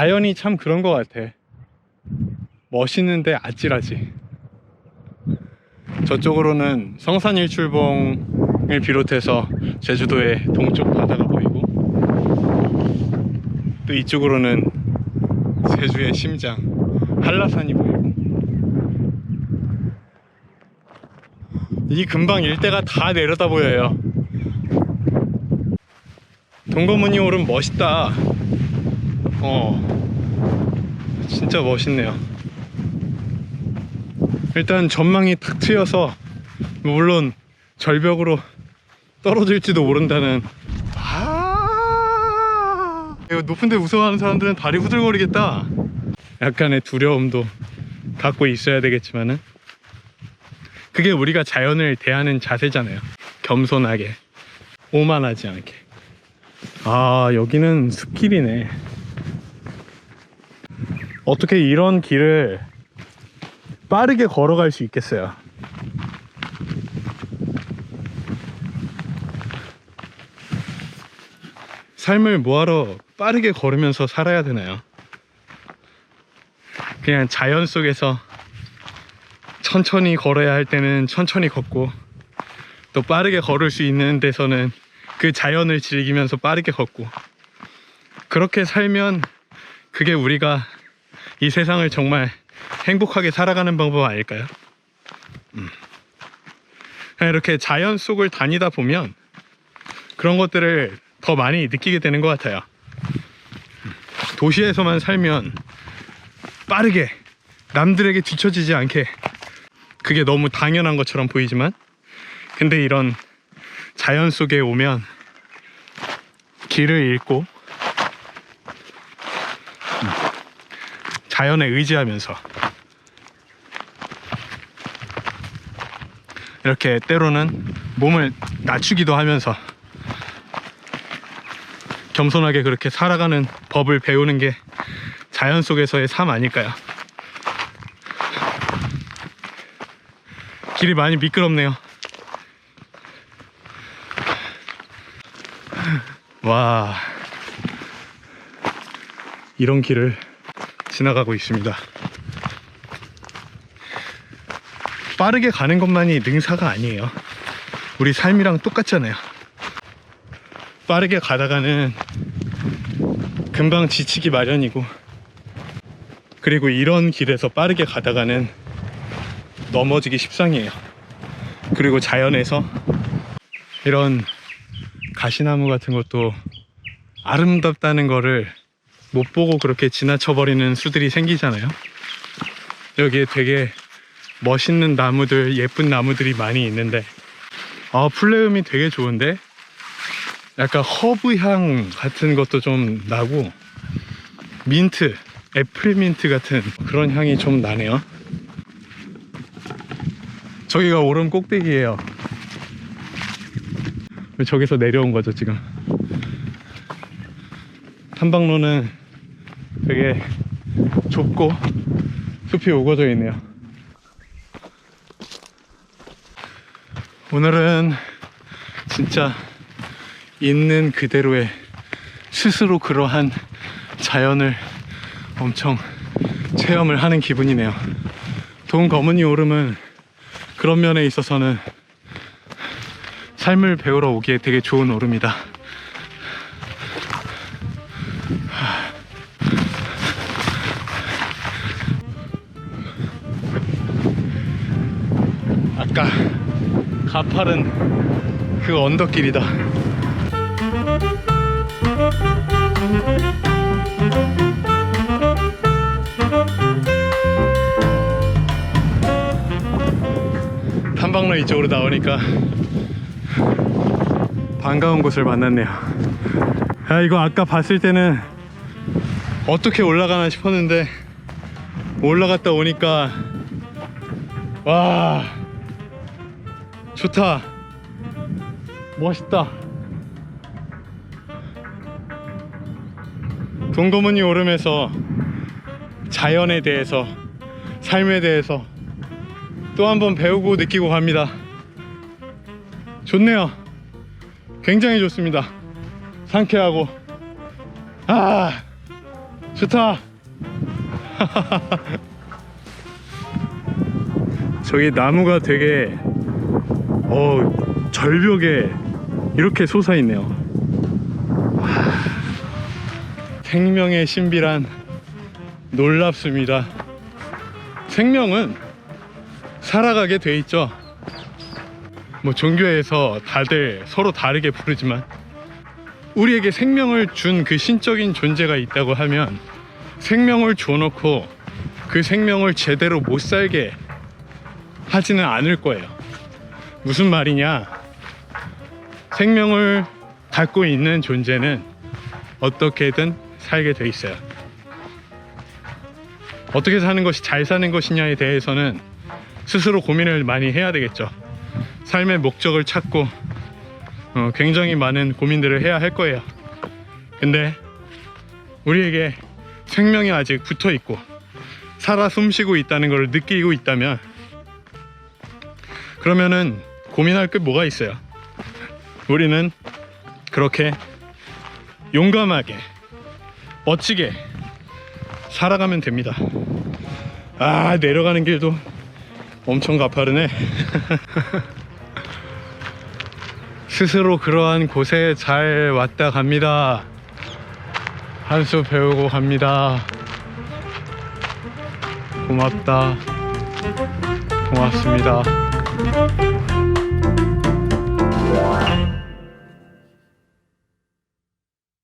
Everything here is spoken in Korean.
자연이 참 그런 것 같아. 멋있는데 아찔하지. 저쪽으로는 성산일출봉을 비롯해서 제주도의 동쪽 바다가 보이고 또 이쪽으로는 제주의 심장 한라산이 보이고 이 근방 일대가 다 내려다 보여요. 동거문이 오름 멋있다. 어, 진짜 멋있네요. 일단 전망이 탁 트여서 물론 절벽으로 떨어질지도 모른다는 아 이거 높은데 무서워하는 사람들은 다리 후들거리겠다. 약간의 두려움도 갖고 있어야 되겠지만은 그게 우리가 자연을 대하는 자세잖아요. 겸손하게 오만하지 않게. 아 여기는 숲길이네. 어떻게 이런 길을 빠르게 걸어갈 수 있겠어요. 삶을 뭐하러 빠르게 걸으면서 살아야 되나요? 그냥 자연 속에서 천천히 걸어야 할 때는 천천히 걷고 또 빠르게 걸을 수 있는 데서는 그 자연을 즐기면서 빠르게 걷고 그렇게 살면 그게 우리가 이 세상을 정말 행복하게 살아가는 방법 아닐까요? 음. 이렇게 자연 속을 다니다 보면 그런 것들을 더 많이 느끼게 되는 것 같아요. 음. 도시에서만 살면 빠르게 남들에게 뒤처지지 않게 그게 너무 당연한 것처럼 보이지만 근데 이런 자연 속에 오면 길을 잃고 음, 자연에 의지하면서 이렇게 때로는 몸을 낮추기도 하면서 겸손하게 그렇게 살아가는 법을 배우는 게 자연 속에서의 삶 아닐까요? 길이 많이 미끄럽네요. 와, 이런 길을 지나가고 있습니다. 빠르게 가는 것만이 능사가 아니에요. 우리 삶이랑 똑같잖아요. 빠르게 가다가는 금방 지치기 마련이고, 그리고 이런 길에서 빠르게 가다가는 넘어지기 십상이에요. 그리고 자연에서 이런 가시나무 같은 것도 아름답다는 거를 못 보고 그렇게 지나쳐버리는 수들이 생기잖아요. 여기에 되게 멋있는 나무들, 예쁜 나무들이 많이 있는데, 아, 플레음이 되게 좋은데, 약간 허브 향 같은 것도 좀 나고, 민트, 애플 민트 같은 그런 향이 좀 나네요. 저기가 오름 꼭대기예요. 저기서 내려온 거죠, 지금. 탐방로는 되게 좁고 숲이 우거져 있네요. 오늘은 진짜 있는 그대로의 스스로 그러한 자연을 엄청 체험을 하는 기분이네요. 동거문이 오름은 그런 면에 있어서는 삶을 배우러 오기에 되게 좋은 오름이다. 가파른 그 언덕길이다. 탐방로 이쪽으로 나오니까 반가운 곳을 만났네요. 야, 이거 아까 봤을 때는 어떻게 올라가나 싶었는데 올라갔다 오니까 와 좋다. 멋있다. 동거문이 오름에서 자연에 대해서 삶에 대해서 또 한 번 배우고 느끼고 갑니다. 좋네요. 굉장히 좋습니다. 상쾌하고. 아 좋다. 저기 나무가 되게 어 절벽에 이렇게 솟아 있네요. 생명의 신비란 놀랍습니다. 생명은 살아가게 돼 있죠. 뭐 종교에서 다들 서로 다르게 부르지만 우리에게 생명을 준 그 신적인 존재가 있다고 하면 생명을 줘놓고 그 생명을 제대로 못 살게 하지는 않을 거예요. 무슨 말이냐? 생명을 갖고 있는 존재는 어떻게든 살게 돼 있어요. 어떻게 사는 것이 잘 사는 것이냐에 대해서는 스스로 고민을 많이 해야 되겠죠. 삶의 목적을 찾고 어, 굉장히 많은 고민들을 해야 할 거예요. 근데 우리에게 생명이 아직 붙어 있고 살아 숨쉬고 있다는 걸 느끼고 있다면 그러면은 고민할 게 뭐가 있어요? 우리는 그렇게 용감하게 멋지게 살아가면 됩니다. 아 내려가는 길도 엄청 가파르네. 스스로 그러한 곳에 잘 왔다 갑니다. 한 수 배우고 갑니다. 고맙다. 고맙습니다. Thank you.